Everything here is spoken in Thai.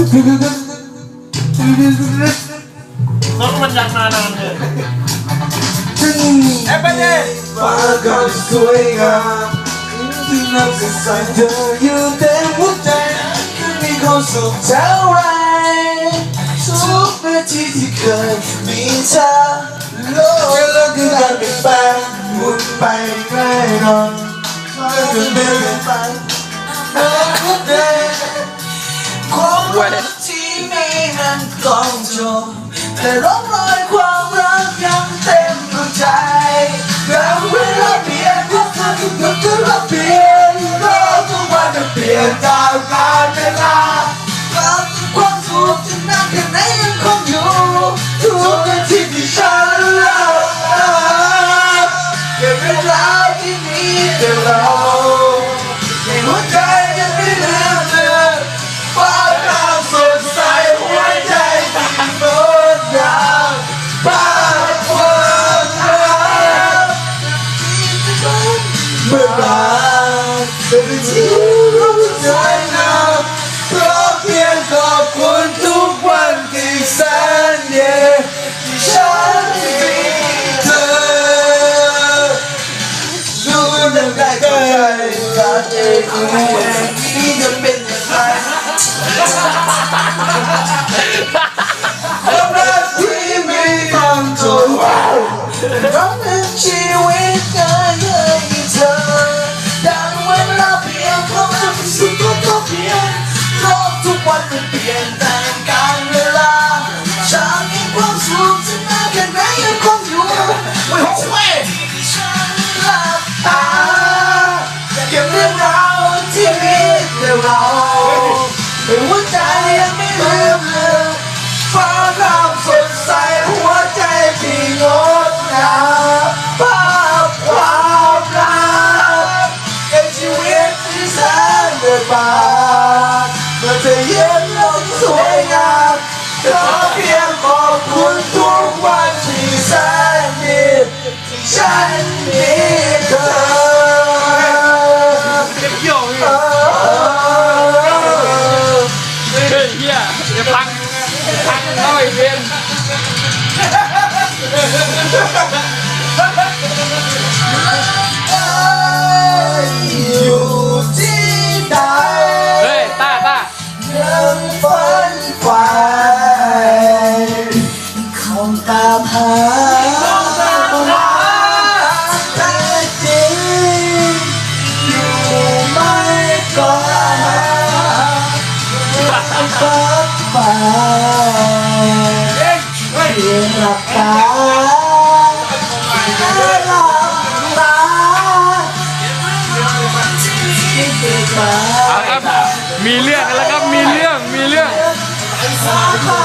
น้องมันยังมานานเลยเอฟเอเดฟ้าก็สวยงามที่น้ำสดใส่เธออยู่เต็มหัวใจมีความสุขเท่าไรทุกนาทีที่เคยมีเธอโลกโลกคือการเปลี่ยนแปลงหมุนไปแน่นอนก็จะเดินไปเดินทุกเดินความรักที่มีนั้นกองจบแต่ร่องรอยความรักยังเต็มหัวใจแล้วเวลาเปลี่ยนก็เธอทุกอย่างก็เปลี่ยนโลกทุกวันจะเปลี่ยนตามกา เมื่อไหรเป็นที่รู้ใจนะเพราะเพียงขอบคุณทุกวันที่แสนเย็นที่ฉันมีเธอดูดังได้เข้าใจการเองนี่จะเป็นอย่างไรความรักที่มีความทนร้องเป็นชีวิต ทุกวั ฉันมีเธอเก็บเกี่ยวนี่เออเยเฮียเดี๋ยวพังพังเข้าไปเวียน ฝันใฝ่เพียงหลับตาหลับตาคิดถึงมาเอาครับ มีเรื่องกันแล้วครับ มีเรื่อง มีเรื่อง สาขา